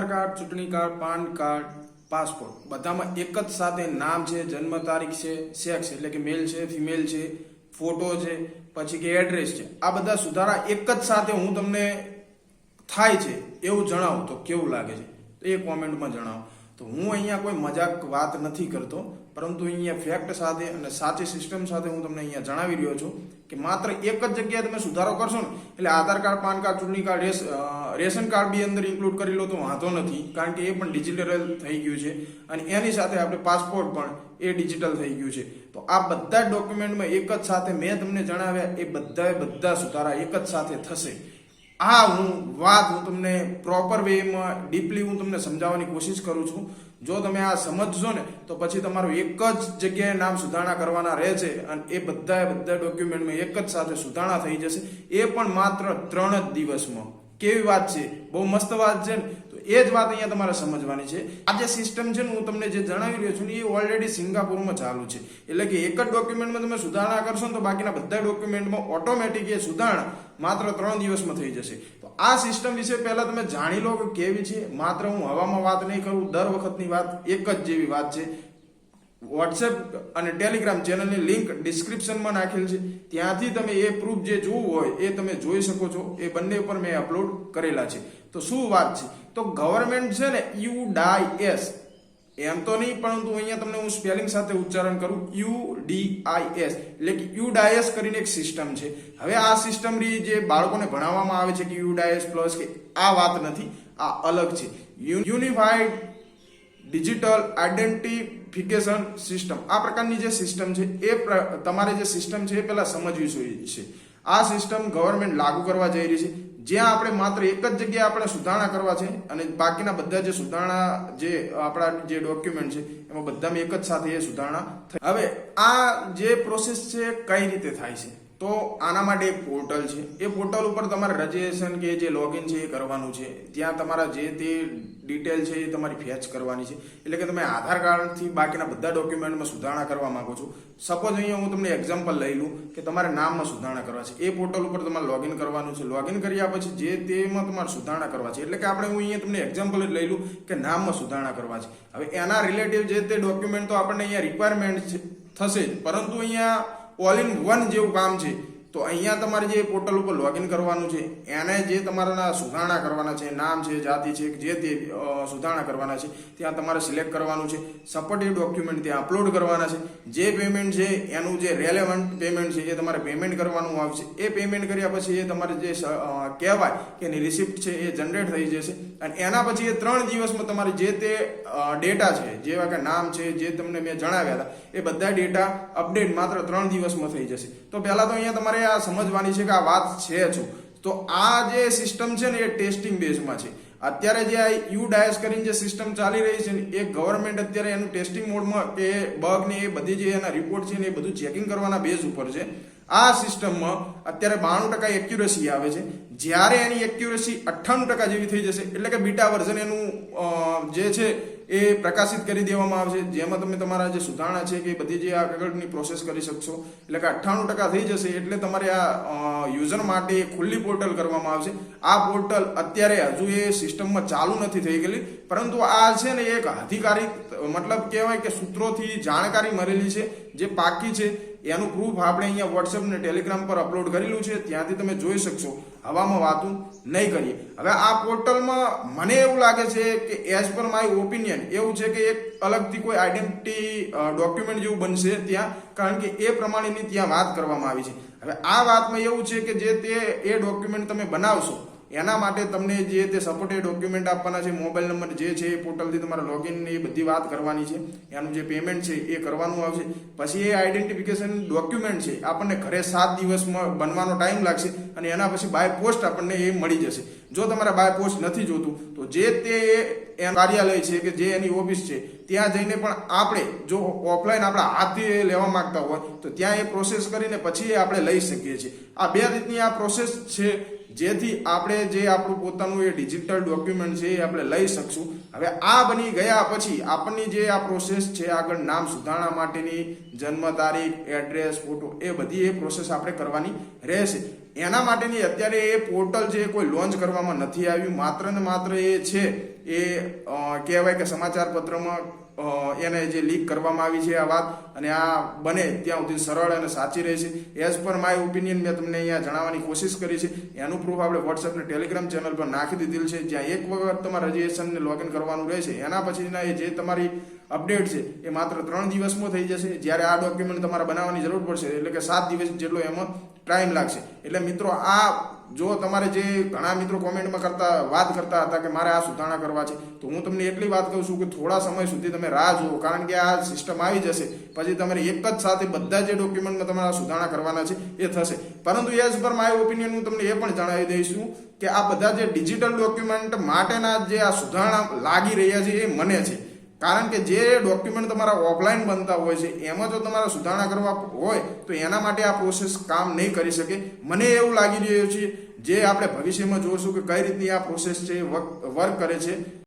આધાર card, ચૂંટણી card, PAN card, passport. બધામાં એક જ સાથે નામ છે, જન્મ તારીખ છે, સેક્સ એટલે કે મેલ છે ફિમેલ છે ફોટો છે, પછી કે એડ્રેસ છે. આ બધા સુધારા એક જ સાથે હું તમને થાય છે એવું જણાવું તો કેવું લાગે છે? તો એ કોમેન્ટમાં જણાવો. તો હું અહીંયા કોઈ મજાક વાત નથી કરતો. પરંતુ અહીંયા ફેક્ટ સાથે અને સાચી સિસ્ટમ સાથે હું તમને અહીંયા જણાવી રહ્યો છું કે માત્ર એક જ જગ્યાએ તમે સુધારો કરશો ને, એટલે આધાર કાર્ડ, પાન કાર્ડ, ચૂંટણી કાર્ડ રેશન કાર્ડ બી અંદર ઇન્ક્લુડ કરી લો તો વાંધો નથી, કારણ કે એ પણ ડિજિટલ થઈ ગયું છે અને એની સાથે આપણે પાસપોર્ટ પણ એ ડિજિટલ થઈ ગયું છે. તો આ બધા ડોક્યુમેન્ટમાં એક જ સાથે મેં તમને જણાવ્યા, એ બધાએ બધા સુધારા એક જ સાથે થશે. આ હું વાત હું તમને પ્રોપર વેમાં ડીપલી હું તમને સમજાવવાની કોશિશ કરું છું. જો તમે આ સમજશો ને, તો પછી તમારું એક જ જગ્યાએ નામ સુધારણા કરવાના રહે છે અને એ બધા બધા ડોક્યુમેન્ટમાં એક જ સાથે સુધારણા થઈ જશે. એ પણ માત્ર ત્રણ જ દિવસમાં. કેવી વાત છે? બહુ મસ્ત વાત છે તો એ જ વાત અહીંયા તમારે સમજવાની છે. આ જે સિસ્ટમ છે ને, હું તમને જે જણાવી રહ્યો છું ને, એ ઓલરેડી સિંગાપુરમાં ચાલુ છે. એટલે કે એક જ ડોક્યુમેન્ટમાં તમે સુધારણા કરશો ને, તો બાકીના બધા ડોક્યુમેન્ટમાં ઓટોમેટિક એ સુધારણા માત્ર ત્રણ દિવસમાં થઈ જશે. તો આ સિસ્ટમ વિશે પહેલા તમે જાણી લો કે કેવી છે? માત્ર હું હવામાં વાત નહીં કરું, દર વખતની વાત એક જ જેવી વાત છે. વોટ્સએપ અને ટેલિગ્રામ ચેનલની લિંક ડિસ્ક્રિપ્શનમાં નાખેલ છે. ત્યાંથી તમે એ પ્રૂફ જે જોવું હોય, એ તમે જોઈ શકો છો. એ બંને ઉપર મેં અપલોડ કરેલા છે. તો શું વાત છે? તો ગવર્મેન્ટ છે ને યુ ડાય એસ એમ તો નહીં, પરંતુ અહીંયા તમને હું સ્પેલિંગ સાથે ઉચ્ચારણ કરું. યુ ડી આઈ એસ એટલે કે યુ ડાયસ કરીને એક સિસ્ટમ છે. હવે આ સિસ્ટમ જે બાળકોને ભણાવવામાં આવે છે કે યુ ડાયસ પ્લસ કે આ વાત નથી, આ અલગ છે. Unified digital identification system. આ પ્રકારની જે સિસ્ટમ છે, એ તમારે જે સિસ્ટમ છે એ પહેલા સમજવી જોઈએ. છે આ સિસ્ટમ ગવર્મેન્ટ લાગુ કરવા જઈ રહી છે. જ્યાં આપણે માત્ર એક જ જગ્યાએ આપણે સુધારણા કરવા છે અને બાકીના બધા જે સુધારણા જે આપણા જે ડોક્યુમેન્ટ છે, એમાં બધામાં એક જ સાથે એ સુધારણા હવે આ જે પ્રોસેસ છે કઈ રીતે થાય છે? તો આના માટે એક પોર્ટલ છે. એ પોર્ટલ ઉપર તમારે રજીસ્ટ્રેશન કે જે લોગિન છે એ કરવાનું છે. ત્યાં તમારા જે તે ડિટેલ છે એ તમારી ફેચ કરવાની છે. એટલે કે તમે આધાર કાર્ડથી બાકીના બધા ડોક્યુમેન્ટમાં સુધારણા કરવા માગો છો. સપોઝ અહીંયા હું તમને એક્ઝામ્પલ લઈ લઉં કે તમારે નામમાં સુધારણા કરવા છે. એ પોર્ટલ ઉપર તમારે લોગિન કરવાનું છે. લોગિન કર્યા પછી જે તેમાં તમારે સુધારણા કરવા છે. એટલે કે આપણે હું અહીંયા તમને એક્ઝામ્પલ જ લઈ લઉં કે નામમાં સુધારણા કરવા છે. હવે એના રિલેટિવ જે તે ડોક્યુમેન્ટ તો આપણને અહીંયા રિક્વાયરમેન્ટ થશે પરંતુ અહીંયા ઓલ ઇન વન જેવું કામ છે. તો અહીંયા તમારે જે પોર્ટલ ઉપર લોગિન કરવાનું છે, એને જે તમારા સુધારણા કરવાના છે, નામ છે, જાતિ છે, જે તે સુધારણા કરવાના છે, ત્યાં તમારે સિલેક્ટ કરવાનું છે. સપોર્ટિવ ડોક્યુમેન્ટ ત્યાં અપલોડ કરવાના છે. જે પેમેન્ટ છે, એનું જે રેલેવન્ટ પેમેન્ટ છે, એ તમારે પેમેન્ટ કરવાનું આવશે. એ પેમેન્ટ કર્યા પછી એ તમારે જે કહેવાય કે એની રિસિપ્ટ છે એ જનરેટ થઈ જશે. અને એના પછી એ ત્રણ દિવસમાં તમારી જે તે ડેટા છે, જેવા કે નામ છે, જે તમને મેં જણાવ્યા હતા, એ બધા ડેટા અપડેટ માત્ર ત્રણ દિવસમાં થઈ જશે. તો પહેલાં તો અહીંયા તમારે આ સમજવાની છે કે આ વાત છે શું તો આ જે સિસ્ટમ છે ને એ ટેસ્ટિંગ બેઝમાં છે. અત્યારે જે આ યુ ડાયસ કરીને જે સિસ્ટમ ચાલી રહી છે ને, એ ગવર્મેન્ટ અત્યારે એનું ટેસ્ટિંગ મોડમાં કે બગ ને એ બધી જે એના રિપોર્ટ છે ને એ બધું ચેકિંગ કરવાના બેઝ ઉપર છે. આ સિસ્ટમમાં અત્યારે બાણું ટકા એક્યુરેસી આવે છે. જ્યારે એની એક્યુરેસી અઠ્ઠાણું ટકા જેવી થઈ જશે, એટલે કે બીટા વર્ઝન એનું જે છે એ પ્રકાશિત કરી દેવામાં આવશે. જેમાં તમે તમારા જે સુધારણા છે કે બધી જે આ આગળની પ્રોસેસ કરી શકશો. એટલે કે અઠ્ઠાણું ટકા થઈ જશે એટલે તમારે આ યુઝર માટે ખુલ્લી પોર્ટલ કરવામાં આવશે. આ પોર્ટલ અત્યારે હજુ એ સિસ્ટમમાં ચાલુ નથી થઈ ગયેલી. પરંતુ આ છે ને એક અધિકારિક મતલબ કહેવાય કે સૂત્રોથી જાણકારી મળેલી છે. જે પાકી છે. એનું પ્રૂફ આપણે અહીંયા વોટ્સએપ ને ટેલિગ્રામ પર અપલોડ કરેલું છે. ત્યાંથી તમે જોઈ શકશો. હવામાં વાતું નહીં કરીએ. હવે આ પોર્ટલમાં મને એવું લાગે છે કે એઝ પર માય ઓપિનિયન એવું છે કે એક અલગથી કોઈ આઈડેન્ટિટી ડોક્યુમેન્ટ જેવું બનશે ત્યાં, કારણ કે એ પ્રમાણેની ત્યાં વાત કરવામાં આવી છે. હવે આ વાતમાં એવું છે કે જે તે એ ડોક્યુમેન્ટ તમે બનાવશો એના માટે તમને જે તે સપોર્ટેડ ડોક્યુમેન્ટ આપવાના છે મોબાઈલ નંબર જે છે એ પોર્ટલથી તમારે લોગિન એ બધી વાત કરવાની છે. એનું જે પેમેન્ટ છે એ કરવાનું આવશે. પછી એ આઈડેન્ટિફિકેશન ડોક્યુમેન્ટ છે, આપણને ઘરે સાત દિવસમાં બનવાનો ટાઈમ લાગશે અને એના પછી બાય પોસ્ટ આપણને એ મળી જશે. જો તમારે બાય પોસ્ટ નથી જોતું, તો જે તે કાર્યાલય છે કે જે એની ઓફિસ છે, ત્યાં જઈને પણ આપણે જો ઓફલાઈન આપણે હાથથી લેવા માંગતા હોય, તો ત્યાં એ પ્રોસેસ કરીને પછી એ આપણે લઈ શકીએ છીએ. આ બે રીતની આ પ્રોસેસ છે. જેથી આપણે જે આપણું પોતાનું એ ડિજિટલ ડોક્યુમેન્ટ છે એ આપણે લઈ શકશું. હવે આ બની ગયા પછી આપણની જે આ પ્રોસેસ છે, આગળ નામ સુધારણા માટેની, જન્મ તારીખ એડ્રેસ ફોટો એ બધી એ પ્રોસેસ આપણે કરવાની રહેશે. એના માટેની અત્યારે એ પોર્ટલ જે કોઈ લોન્ચ કરવામાં નથી આવ્યું, માત્ર ને માત્ર એ છે, એ કહેવાય કે સમાચાર પત્રમાં એને જે લીક કરવામાં આવી છે આ વાત, અને આ બને ત્યાં સુધી સરળ અને સાચી રહેશે. એઝ પર માય ઓપિનિયન મેં તમને અહીંયા જણાવવાની કોશિશ કરી છે. એનું પ્રૂફ આપણે વોટ્સએપ ને ટેલિગ્રામ ચેનલ પર નાખી દીધેલ છે. જ્યાં એક વખત તમારે રજીસ્ટ્રેશનને લોગિન કરવાનું રહેશે. એના પછીના એ જે તમારી અપડેટ છે, એ માત્ર ત્રણ દિવસમાં થઈ જશે. જ્યારે આ ડોક્યુમેન્ટ તમારે બનાવવાની જરૂર પડશે. એટલે કે સાત દિવસ જેટલો એમાં ટાઈમ લાગશે. એટલે મિત્રો, આ જો તમારે જે ઘણા મિત્રો કોમેન્ટમાં કરતા, વાત કરતા હતા કે મારે આ સુધારણા કરવા છે, તો હું તમને એટલી વાત કહું છું કે થોડા સમય સુધી તમે રાહ જુઓ. કારણ કે આ સિસ્ટમ આવી જશે, પછી તમારે એક જ સાથે બધા જે ડોક્યુમેન્ટમાં તમારા સુધારણા કરવાના છે, એ થશે. પરંતુ એઝ પર માય ઓપિનિયન હું તમને એ પણ જણાવી દઈશું કે આ બધા જે ડિજિટલ ડોક્યુમેન્ટ માટેના જે આ સુધારણા લાગી રહ્યા છે, એ મને છે. કારણ કે જે ડોક્યુમેન્ટ તમારા ઓફલાઈન બનતા હોય છે, એમાં જો તમારે સુધારણા કરવા હોય, તો એના માટે આ પ્રોસેસ કામ નહીં કરી શકે. મને એવું લાગી રહ્યું છે, જે આપણે ભવિષ્યમાં જોઈશું કે કઈ રીતની આ પ્રોસેસ છે વર્ક કરે છે.